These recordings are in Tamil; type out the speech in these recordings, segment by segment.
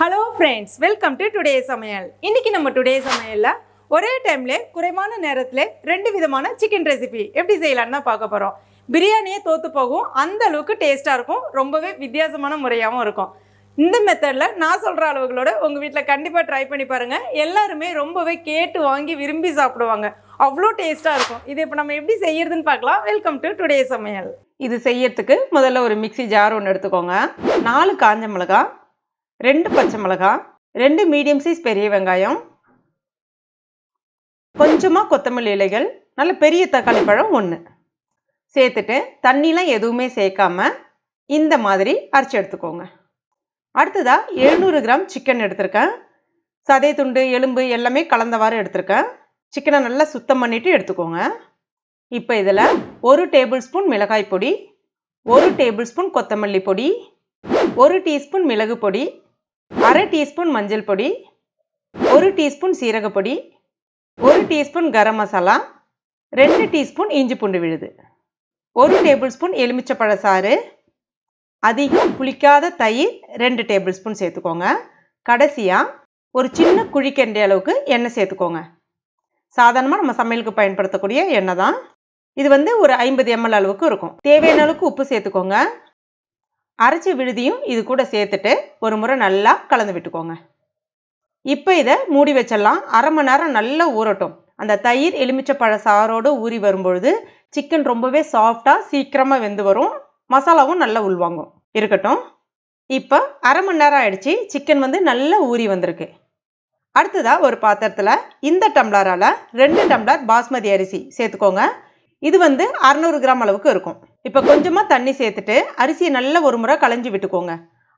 Hello friends welcome to today சமையல் இன்றைக்கி நம்ம டுடே சமையலில் ஒரே டைமில் குறைவான நேரத்தில் ரெண்டு விதமான சிக்கன் ரெசிபி எப்படி செய்யலான்னு தான் பார்க்க போகிறோம் பிரியாணியே தோற்று போகும். அந்த அளவுக்கு டேஸ்ட்டாக இருக்கும். ரொம்பவே வித்தியாசமான முறையாகவும் இருக்கும். இந்த மெத்தடில் நான் சொல்கிற அளவுகளோட உங்கள் வீட்டில் கண்டிப்பாக ட்ரை பண்ணி பாருங்கள் எல்லாருமே ரொம்பவே கேட்டு வாங்கி விரும்பி சாப்பிடுவாங்க. அவ்வளோ டேஸ்ட்டாக இருக்கும். இது இப்போ நம்ம எப்படி செய்யறதுன்னு பார்க்கலாம். வெல்கம் டு டுடே சமையல் இது செய்யறதுக்கு முதல்ல ஒரு மிக்ஸி ஜார் ஒன்று எடுத்துக்கோங்க. நாலு காஞ்ச மிளகாய் ரெண்டு பச்சை மிளகாய் ரெண்டு மீடியம் சைஸ் பெரிய வெங்காயம் கொஞ்சமாக கொத்தமல்லி இலைகள் நல்ல பெரிய தக்காளி பழம் ஒன்று சேர்த்துட்டு தண்ணிலாம் எதுவுமே சேர்க்காம இந்த மாதிரி அரைச்சி எடுத்துக்கோங்க. அடுத்ததாக எழுநூறு கிராம் சிக்கன் எடுத்திருக்கேன். சதை துண்டு எலும்பு எல்லாமே கலந்தவாறு எடுத்திருக்கேன். சிக்கனை நல்லா சுத்தம் பண்ணிவிட்டு எடுத்துக்கோங்க. இப்போ இதில் ஒரு டேபிள் ஸ்பூன் மிளகாய் பொடி ஒரு டேபிள் ஸ்பூன் கொத்தமல்லி பொடி ஒரு டீஸ்பூன் மிளகு பொடி அரை டீஸ்பூன் மஞ்சள் பொடி ஒரு டீஸ்பூன் சீரகப்பொடி ஒரு டீஸ்பூன் கரம் மசாலா ரெண்டு டீஸ்பூன் இஞ்சி பூண்டு விழுது. ஒரு டேபிள் ஸ்பூன் எலுமிச்சப்பழ சாறு அதிகம் புளிக்காத தயிர் ரெண்டு டேபிள் ஸ்பூன் சேர்த்துக்கோங்க. கடைசியாக ஒரு சின்ன குழிக்கெண்டை அளவுக்கு எண்ணெய் சேர்த்துக்கோங்க. சாதாரணமாக நம்ம சமையலுக்கு பயன்படுத்தக்கூடிய எண்ணெய் தான். இது வந்து ஒரு ஐம்பது எம்எல் அளவுக்கு இருக்கும். தேவையான அளவுக்கு உப்பு சேர்த்துக்கோங்க. அரைச்ச விழுதியும் இது கூட சேர்த்துட்டு ஒரு முறை நல்லா கலந்து விட்டுக்கோங்க. இப்போ இதை மூடி வச்சிடலாம். அரை மணி நேரம் நல்லா ஊறட்டும். அந்த தயிர் எலுமிச்சப்பழ சாரோடு ஊறி வரும்பொழுது சிக்கன் ரொம்பவே சாஃப்டாக சீக்கிரமாக வெந்து வரும். மசாலாவும் நல்லா உள்வாங்கும். இருக்கட்டும். இப்போ அரை மணி நேரம் ஆயிடுச்சு. சிக்கன் வந்து நல்லா ஊறி வந்திருக்கு. அடுத்ததாக ஒரு பாத்திரத்தில் இந்த டம்ளரால் ரெண்டு டம்ளர் பாஸ்மதி அரிசி சேர்த்துக்கோங்க. இது வந்து அறநூறு கிராம் அளவுக்கு இருக்கும். இப்போ கொஞ்சமாக தண்ணி சேர்த்துட்டு அரிசியை நல்லா ஒரு முறை களைஞ்சி விட்டுக்கோங்க.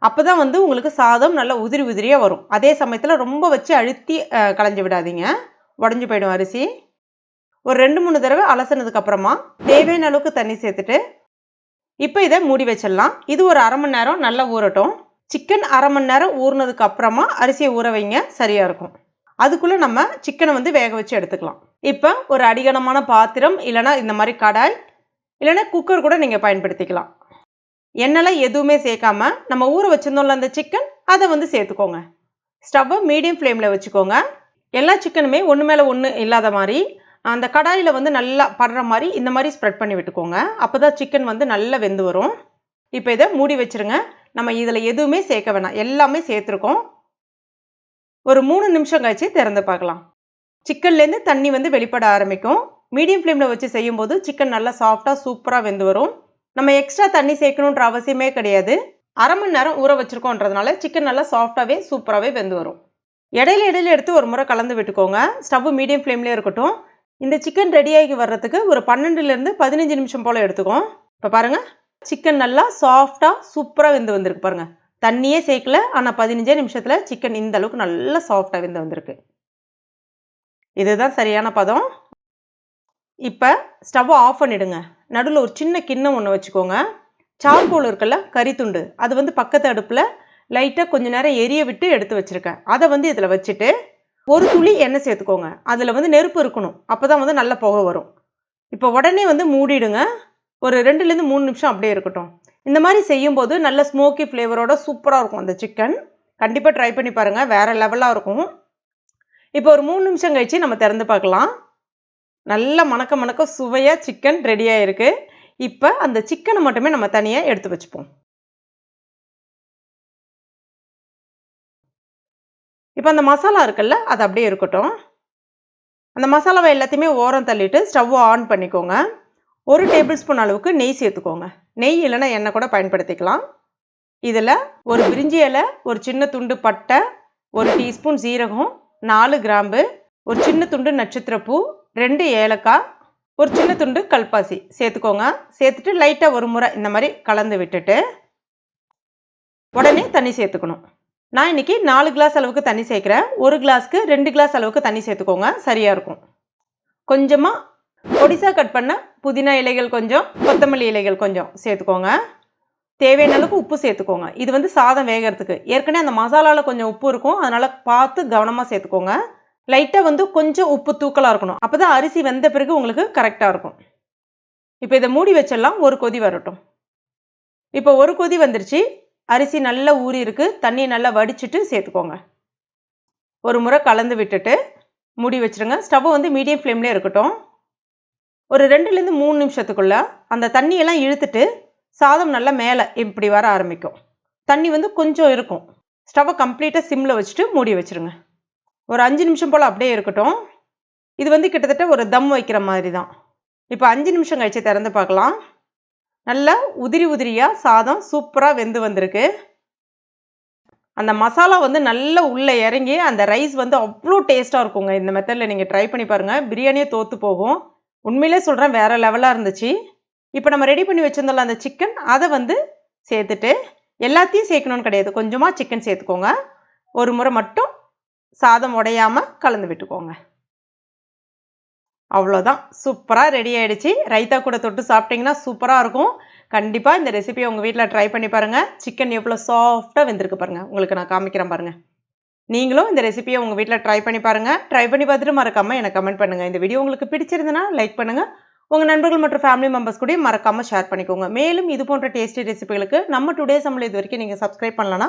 அப்போ தான் வந்து உங்களுக்கு சாதம் நல்லா உதிரி உதிரியாக வரும். அதே சமயத்தில் ரொம்ப வச்சு அழுத்தி களைஞ்சி விடாதீங்க. உடஞ்சி போயிடும் அரிசி. ஒரு ரெண்டு மூணு தடவை அலசினதுக்கப்புறமா தேவையான அளவுக்கு தண்ணி சேர்த்துட்டு இப்போ இதை மூடி வச்சிடலாம். இது ஒரு அரை மணி நேரம் நல்லா ஊறட்டும். சிக்கன் அரை மணி நேரம் ஊறினதுக்கு அப்புறமா அரிசியை ஊற வைங்க சரியாக இருக்கும். அதுக்குள்ளே நம்ம சிக்கனை வந்து வேக வச்சு எடுத்துக்கலாம். இப்போ ஒரு அடிகனமான பாத்திரம் இல்லைனா இந்த மாதிரி கடாய் இல்லைனா குக்கர் கூட நீங்கள் பயன்படுத்திக்கலாம். எண்ணெய்லாம் எதுவுமே சேர்க்காம நம்ம ஊற வச்சுருந்தோம்ல அந்த சிக்கன் அதை வந்து சேர்த்துக்கோங்க. ஸ்டவ்வை மீடியம் ஃப்ளேமில் வச்சுக்கோங்க. எல்லா சிக்கனுமே ஒன்று மேலே ஒன்று இல்லாத மாதிரி அந்த கடாயில் வந்து நல்லா படுற மாதிரி இந்த மாதிரி ஸ்ப்ரெட் பண்ணி விட்டுக்கோங்க. அப்போ தான் சிக்கன் வந்து நல்லா வெந்து வரும். இப்போ இதை மூடி வச்சுருங்க. நம்ம இதில் எதுவுமே சேர்க்க வேணாம். எல்லாமே சேர்த்துருக்கோம். ஒரு மூணு நிமிஷம் கழிச்சு திறந்து பார்க்கலாம். சிக்கன்லேருந்து தண்ணி வந்து வெளிப்பட ஆரம்பிக்கும். மீடியம் ஃப்ளேமில் வச்சு செய்யும்போது சிக்கன் நல்லா சாஃப்டாக சூப்பராக வெந்து வரும். நம்ம எக்ஸ்ட்ரா தண்ணி சேர்க்கணுன்ற அவசியமே கிடையாது. அரை மணி நேரம் ஊற வச்சுருக்கோன்றதுனால சிக்கன் நல்லா சாஃப்டாகவே சூப்பராகவே வெந்து வரும். இடையில இடையில எடுத்து ஒரு முறை கலந்து விட்டுக்கோங்க. ஸ்டவ் மீடியம் ஃப்ளேம்லேயே இருக்கட்டும். இந்த சிக்கன் ரெடியாகி வர்றதுக்கு ஒரு பன்னெண்டுலேருந்து பதினஞ்சு நிமிஷம் போல் எடுத்துக்கும் இப்போ பாருங்கள் சிக்கன் நல்லா சாஃப்டாக சூப்பராக வெந்து வந்திருக்கு பாருங்கள் தண்ணியே சேர்க்கல ஆனால் பதினஞ்சே நிமிஷத்தில் சிக்கன் இந்த அளவுக்கு நல்லா சாஃப்டாக வெந்து வந்திருக்கு. இதுதான் சரியான பதம். இப்போ ஸ்டவ்வை ஆஃப் பண்ணிடுங்க. நடுவில் ஒரு சின்ன கிண்ணம் ஒன்று வச்சுக்கோங்க. சார்கோல் இருக்குல்ல கறித்துண்டு அது வந்து பக்கத்து அடுப்பில் லைட்டாக கொஞ்சம் நேரம் எரிய விட்டு எடுத்து வச்சுருக்கேன். அதை வந்து இதில் வச்சுட்டு ஒரு துளி எண்ணெய் சேர்த்துக்கோங்க. அதில் வந்து நெருப்பு இருக்கணும். அப்போ தான் வந்து நல்ல புகை வரும். இப்போ உடனே வந்து மூடிடுங்க. ஒரு ரெண்டுலேருந்து மூணு நிமிஷம் அப்படியே இருக்கட்டும். இந்த மாதிரி செய்யும்போது நல்ல ஸ்மோக்கி ஃப்ளேவரோட சூப்பராக இருக்கும் அந்த சிக்கன் கண்டிப்பாக ட்ரை பண்ணி பாருங்கள் வேறு லெவலாக இருக்கும். இப்போ ஒரு மூணு நிமிஷம் கழிச்சு நம்ம திறந்து பார்க்கலாம். நல்ல மணக்க மணக்க சுவையாக சிக்கன் ரெடியாக இருக்குது இப்போ அந்த சிக்கனை மட்டுமே நம்ம தனியாக எடுத்து வச்சுப்போம். இப்போ அந்த மசாலா இருக்குல்ல அது அப்படியே இருக்கட்டும். அந்த மசாலாவை எல்லாத்தையுமே ஓரம் தள்ளிட்டு ஸ்டவ்வை ஆன் பண்ணிக்கோங்க. ஒரு டேபிள் ஸ்பூன் அளவுக்கு நெய் சேர்த்துக்கோங்க. நெய் இல்லைன்னா எண்ணெய் கூட பயன்படுத்திக்கலாம். இதில் ஒரு பிரிஞ்சி இலை ஒரு சின்ன துண்டு பட்டை ஒரு டீஸ்பூன் சீரகம் நாலு கிராம்பு ஒரு சின்ன துண்டு நட்சத்திரப்பூ ரெண்டு ஏலக்காய் ஒரு சின்ன துண்டு கல்பாசி. சேர்த்துக்கோங்க. சேர்த்துட்டு லைட்டாக ஒரு முறை இந்த மாதிரி கலந்து விட்டுட்டு உடனே தண்ணி சேர்த்துக்கணும். நான் இன்றைக்கி நாலு கிளாஸ் அளவுக்கு தண்ணி சேர்க்குறேன். ஒரு கிளாஸ்க்கு ரெண்டு கிளாஸ் அளவுக்கு தண்ணி சேர்த்துக்கோங்க. சரியாக இருக்கும். கொஞ்சமாக பொடிசாக கட் பண்ண புதினா இலைகள் கொஞ்சம் கொத்தமல்லி இலைகள் கொஞ்சம் சேர்த்துக்கோங்க. தேவையான அளவுக்கு உப்பு சேர்த்துக்கோங்க. இது வந்து சாதம் வேகிறதுக்கு. ஏற்கனவே அந்த மசாலாவில் கொஞ்சம் உப்பு இருக்கும். அதனால் பார்த்து கவனமாக சேர்த்துக்கோங்க. லைட்டாக வந்து கொஞ்சம் உப்பு தூக்கலாக இருக்கணும். அப்போ தான் அரிசி வெந்த பிறகு உங்களுக்கு கரெக்டாக இருக்கும். இப்போ இதை மூடி வச்சிடலாம். ஒரு கொதி வரட்டும். இப்போ ஒரு கொதி வந்துருச்சு. அரிசி நல்லா ஊறி இருக்கு. தண்ணியை நல்லா வடிச்சிட்டு சேர்த்துக்கோங்க. ஒரு முறை கலந்து விட்டுட்டு மூடி வச்சுருங்க. ஸ்டவ்வை வந்து மீடியம் ஃப்ளேம்லேயே இருக்கட்டும். ஒரு ரெண்டுலேருந்து மூணு நிமிஷத்துக்குள்ள அந்த தண்ணியெல்லாம் இழுத்துட்டு சாதம் நல்லா மேலே இப்படி வர ஆரம்பிக்கும். தண்ணி வந்து கொஞ்சம் இருக்கும். ஸ்டவ்வை கம்ப்ளீட்டாக சிம்மில் வச்சுட்டு மூடி வச்சுருங்க. ஒரு அஞ்சு நிமிஷம் போல் அப்படியே இருக்கட்டும். இது வந்து கிட்டத்தட்ட ஒரு தம் வைக்கிற மாதிரி தான் இப்போ அஞ்சு நிமிஷம் கழித்து திறந்து பார்க்கலாம். நல்லா உதிரி உதிரியாக சாதம் சூப்பராக வெந்து வந்திருக்கு. அந்த மசாலா வந்து நல்லா உள்ளே இறங்கி அந்த ரைஸ் வந்து அவ்வளோ டேஸ்ட்டாக இருக்குங்க. இந்த மெத்தடில் நீங்கள் ட்ரை பண்ணி பாருங்கள் பிரியாணியே தோற்று போகும். உண்மையிலே சொல்கிறேன் வேறு லெவலாக இருந்துச்சு. இப்போ நம்ம ரெடி பண்ணி வச்சுருந்தோம்ல அந்த சிக்கன் அதை வந்து சேர்த்துட்டு எல்லாத்தையும் சேர்க்கணும்னு கிடையாது. கொஞ்சமாக சிக்கன் சேர்த்துக்கோங்க. ஒரு முறை மட்டும் சாதம் உடையாமல் கலந்து விட்டுக்கோங்க. அவ்வளோதான் சூப்பராக ரெடி ஆகிடுச்சு ரைத்தா கூட தொட்டு சாப்பிட்டிங்கன்னா சூப்பராக இருக்கும். கண்டிப்பாக இந்த ரெசிபியை உங்கள் வீட்டில் ட்ரை பண்ணி பாருங்கள் சிக்கன் எவ்வளோ சாஃப்டாக வெந்திருக்கு பாருங்கள் உங்களுக்கு நான் காமிக்கிறேன் பாருங்கள் நீங்களும் இந்த ரெசிபியை உங்கள் வீட்டில் ட்ரை பண்ணி பாருங்கள் ட்ரை பண்ணி பார்த்துட்டு மறக்காமல் எனக்கு கமெண்ட் பண்ணுங்கள் இந்த வீடியோ உங்களுக்கு பிடிச்சிருந்தனா லைக் பண்ணுங்கள் உங்கள் நண்பர்கள் மற்றும் ஃபேமிலி மெம்பர்ஸ் கூட மறக்காமல் ஷேர் பண்ணிக்கோங்க. மேலும் இது போன்ற டேஸ்டி ரெசிபிகளுக்கு நம்ம டுடே சம்பளம் இது வரைக்கும் நீங்கள் சப்ஸ்கிரைப் பண்ணலன்னா